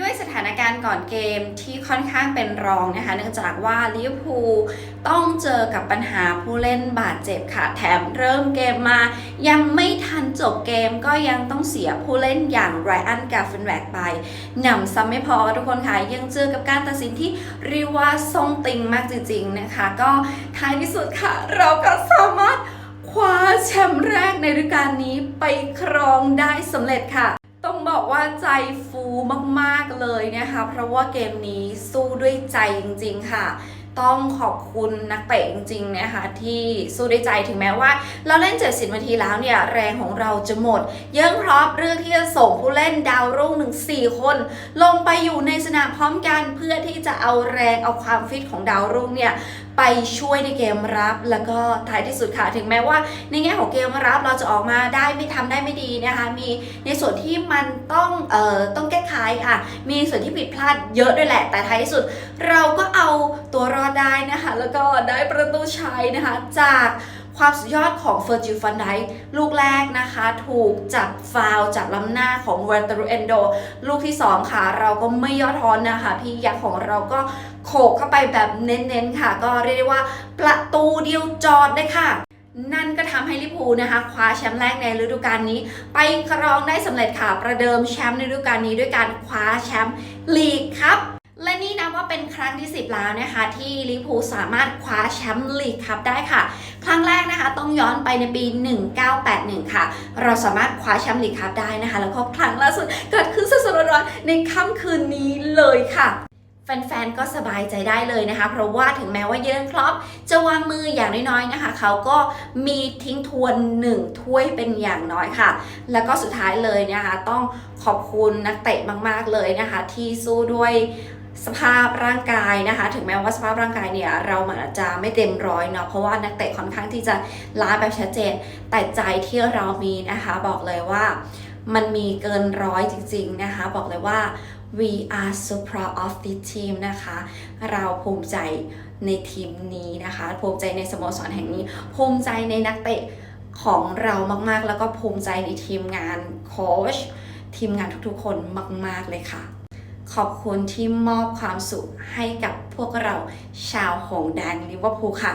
ด้วยสถานการณ์ก่อนเกมที่ค่อนข้างเป็นรองนะคะ เนื่องจากว่าลิเวอร์พูลต้องเจอกับปัญหาผู้เล่นบาดเจ็บค่ะแถมเริ่มเกมมา ยังไม่ทันจบเกมก็ยังต้องเสียผู้เล่นอย่างไรอันกาฟเฟนแวกไปหนำซ้ำไม่พอทุกคนค่ะ ยังเจอกับการตัดสินที่เรียกว่าทรงติงมากจริงๆนะคะ ก็ท้ายที่สุดค่ะ เราก็สามารถคว้าแชมป์แรกในฤดูกาลนี้ไปครองได้สำเร็จค่ะ ต้องบอกว่าใจฟูมากๆเลยนะคะ เพราะว่าเกมนี้สู้ด้วยใจจริง ๆ ค่ะ ต้องขอบคุณนักเตะจริงๆนะคะที่สู้ด้วยใจถึงแม้ว่า เราเล่น 70นาทีแล้วเนี่ยแรงของเราจะหมด เยิ่งพร้อมเรื่องที่จะส่งผู้เล่นดาวรุ่งถึง4คน ลงไปอยู่ในสนามพร้อมกันเพื่อที่จะเอาแรงเอาความฟิตของดาวรุ่งเนี่ยไปช่วยในเกมรับ แล้วก็ท้ายที่สุดค่ะถึงแม้ว่า ในแง่ของเกมรับเราจะออกมาได้ไม่ทำได้ไม่ดีนะคะมีในส่วนที่มันต้องเอ่อต้องแก้ไขอะมีส่วนที่ผิดพลาดเยอะด้วยแหละ แต่ท้ายที่สุดเราก็เอา แล้วก็ได้ประตูชัยนะคะ จากความสุดยอดของเฟอร์จิลฟันไดลูกแรกนะคะ ถูกจับฟาวจากล้ำหน้าของเวอร์ตรูเอนโด ลูกที่ 2 ค่ะ เราก็ไม่ย่อท้อนนะคะ พี่ยักษ์ของเราก็โขกเข้าไปแบบเน้นๆค่ะ ก็เรียกได้ว่าประตูเดียวจอดเลยค่ะนั่นก็ทำให้ลิพูนะคะคว้าแชมป์แรกในฤดูกาลนี้ ไปครองได้สำเร็จค่ะ ประเดิมแชมป์ในฤดูกาลนี้ด้วยการคว้าแชมป์ลีกครับ และนี่นะว่าเป็นครั้งที่ 10 แล้วนะคะ ที่ลิพูสามารถคว้าแชมป์ลีกครับได้ค่ะ ครั้งแรกนะคะ ต้องย้อนไปในปี 1981 ค่ะ เราสามารถคว้าแชมป์ลีกครับได้นะคะ แล้วก็ครั้งล่าสุดเกิดขึ้นสดๆร้อนๆในค่ำคืนนี้เลยค่ะแฟนๆ ก็สบายใจได้เลยนะคะ เพราะว่าถึงแม้ว่าเยอร์นคล็อปจะวางมืออย่างน้อยๆ นะคะ เขาก็มีทิ้งทวนหนึ่งถ้วยเป็นอย่างน้อยค่ะ แล้วก็สุดท้ายเลยนะคะ ต้องขอบคุณนักเตะมากๆเลยนะคะ ที่สู้ด้วย สภาพร่างกายนะคะ ถึงแม้ว่าสภาพร่างกายเนี่ยเราอาจจะไม่เต็มร้อยเนาะเพราะว่านักเตะค่อนข้างที่จะล้าแบบชัดเจน แต่ใจที่เรามีนะคะ บอกเลยว่ามันมีเกินร้อยจริง ๆนะคะ บอกเลยว่า we are so proud of this team นะคะ เราภูมิใจในทีมนี้นะคะ ภูมิใจในสโมสรแห่งนี้ ภูมิใจในนักเตะของเรามากๆ แล้วก็ภูมิใจในทีมงานโค้ชทีมงานทุกๆคนมาก ๆ เลยค่ะ ขอบคุณที่มอบความสุขให้กับพวกเราชาวหงแดงลิเวอร์พูลค่ะ